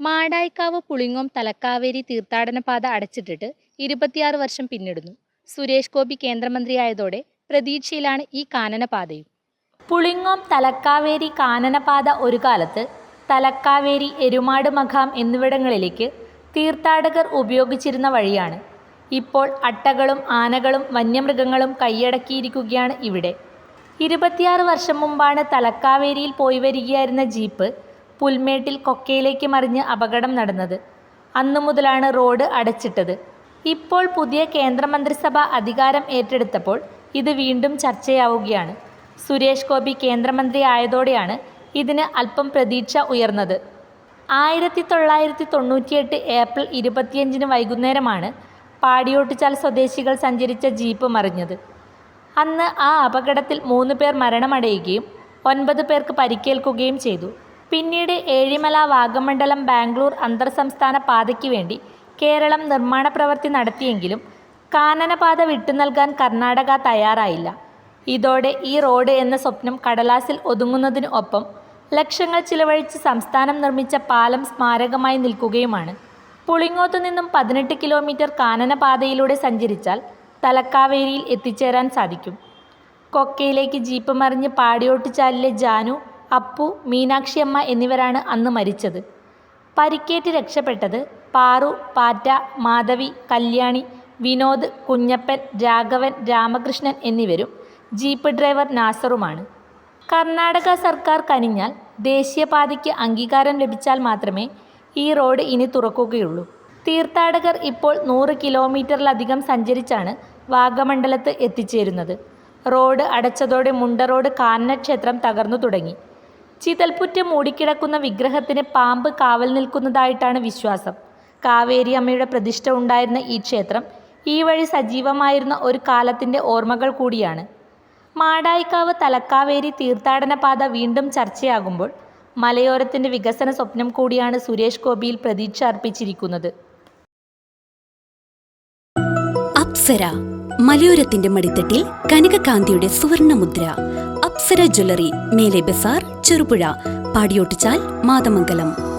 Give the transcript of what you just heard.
മാടായിക്കാവ് പുളിങ്ങോം തലക്കാവേരി തീർത്ഥാടന പാത അടച്ചിട്ടിട്ട് ഇരുപത്തിയാറ് വർഷം പിന്നിടുന്നു. സുരേഷ് ഗോപി കേന്ദ്രമന്ത്രിയായതോടെ പ്രതീക്ഷയിലാണ് ഈ കാനനപാതയും. പുളിങ്ങോം തലക്കാവേരി കാനനപാത ഒരു കാലത്ത് തലക്കാവേരി എരുമാട് മഖാം എന്നിവിടങ്ങളിലേക്ക് തീർത്ഥാടകർ ഉപയോഗിച്ചിരുന്ന വഴിയാണ്. ഇപ്പോൾ അട്ടകളും ആനകളും വന്യമൃഗങ്ങളും കൈയടക്കിയിരിക്കുകയാണ് ഇവിടെ. ഇരുപത്തിയാറ് വർഷം മുമ്പാണ് തലക്കാവേരിയിൽ പോയി വരികയായിരുന്ന ജീപ്പ് പുൽമേട്ടിൽ കൊക്കയിലേക്ക് മറിഞ്ഞ് അപകടം നടന്നത്. അന്നു മുതലാണ് റോഡ് അടച്ചിട്ടത്. ഇപ്പോൾ പുതിയ കേന്ദ്രമന്ത്രിസഭ അധികാരം ഏറ്റെടുത്തപ്പോൾ ഇത് വീണ്ടും ചർച്ചയാവുകയാണ്. സുരേഷ് ഗോപി കേന്ദ്രമന്ത്രി ആയതോടെയാണ് ഇതിന് അല്പം പ്രതീക്ഷ ഉയർന്നത്. ആയിരത്തി തൊള്ളായിരത്തി തൊണ്ണൂറ്റിയെട്ട് ഏപ്രിൽ ഇരുപത്തിയഞ്ചിന് വൈകുന്നേരമാണ് പാടിയോട്ടുചാൽ സ്വദേശികൾ സഞ്ചരിച്ച ജീപ്പ് മറിഞ്ഞത്. അന്ന് ആ അപകടത്തിൽ മൂന്ന് പേർ മരണമടയുകയും ഒൻപത് പേർക്ക് പരിക്കേൽക്കുകയും ചെയ്തു. പിന്നീട് ഏഴിമല വാഗമണ്ഡലം ബാംഗ്ലൂർ അന്തർ സംസ്ഥാന പാതയ്ക്ക് വേണ്ടി കേരളം നിർമ്മാണ പ്രവൃത്തി നടത്തിയെങ്കിലും കാനനപാത വിട്ടുനൽകാൻ കർണാടക തയ്യാറായില്ല. ഇതോടെ ഈ റോഡ് എന്ന സ്വപ്നം കടലാസിൽ ഒതുങ്ങുന്നതിനു ഒപ്പം ലക്ഷങ്ങൾ ചിലവഴിച്ച് സംസ്ഥാനം നിർമ്മിച്ച പാലം സ്മാരകമായി നിൽക്കുകയുമാണ്. പുളിങ്ങോത്തു നിന്നും പതിനെട്ട് കിലോമീറ്റർ കാനനപാതയിലൂടെ സഞ്ചരിച്ചാൽ തലക്കാവേരിയിൽ എത്തിച്ചേരാൻ സാധിക്കും. കൊക്കയിലേക്ക് ജീപ്പ് മറിഞ്ഞ് പാടിയോട്ടുചാലിലെ ജാനു അപ്പു മീനാക്ഷിയമ്മ എന്നിവരാണ് അന്ന് മരിച്ചത്. പരിക്കേറ്റ് രക്ഷപ്പെട്ടത് പാറു പാറ്റ മാധവി കല്യാണി വിനോദ് കുഞ്ഞപ്പൻ രാഘവൻ രാമകൃഷ്ണൻ എന്നിവരും ജീപ്പ് ഡ്രൈവർ നാസറുമാണ്. കർണാടക സർക്കാർ കനിഞ്ഞാൽ ദേശീയപാതയ്ക്ക് അംഗീകാരം ലഭിച്ചാൽ മാത്രമേ ഈ റോഡ് ഇനി തുറക്കുകയുള്ളൂ. തീർത്ഥാടകർ ഇപ്പോൾ നൂറ് കിലോമീറ്ററിലധികം സഞ്ചരിച്ചാണ് വാഗമണ്ഡലത്ത് എത്തിച്ചേരുന്നത്. റോഡ് അടച്ചതോടെ മുണ്ട റോഡ് കാനനക്ഷേത്രം തകർന്നു തുടങ്ങി. ചിതൽപുറ്റ് മൂടിക്കിടക്കുന്ന വിഗ്രഹത്തിന് പാമ്പ് കാവൽ നിൽക്കുന്നതായിട്ടാണ് വിശ്വാസം. കാവേരി അമ്മയുടെ പ്രതിഷ്ഠ ഉണ്ടായിരുന്ന ഈ ക്ഷേത്രം ഈ വഴി സജീവമായിരുന്ന ഒരു കാലത്തിന്റെ ഓർമ്മകൾ കൂടിയാണ്. മാടായിക്കാവ് തലക്കാവേരി തീർത്ഥാടന പാത വീണ്ടും ചർച്ചയാകുമ്പോൾ മലയോരത്തിന്റെ വികസന സ്വപ്നം കൂടിയാണ് സുരേഷ് ഗോപിയിൽ പ്രതീക്ഷ അർപ്പിച്ചിരിക്കുന്നത്. അപ്സര മലയോരത്തിന്റെ മടിത്തട്ടിൽ കനകകാന്തിയുടെ സുവർണമുദ്ര. അപ്സര ജ്വല്ലറി മേലെ ബസാർ ചെറുപുഴ പാടിയോട്ടിച്ചാൽ മാതമംഗലം.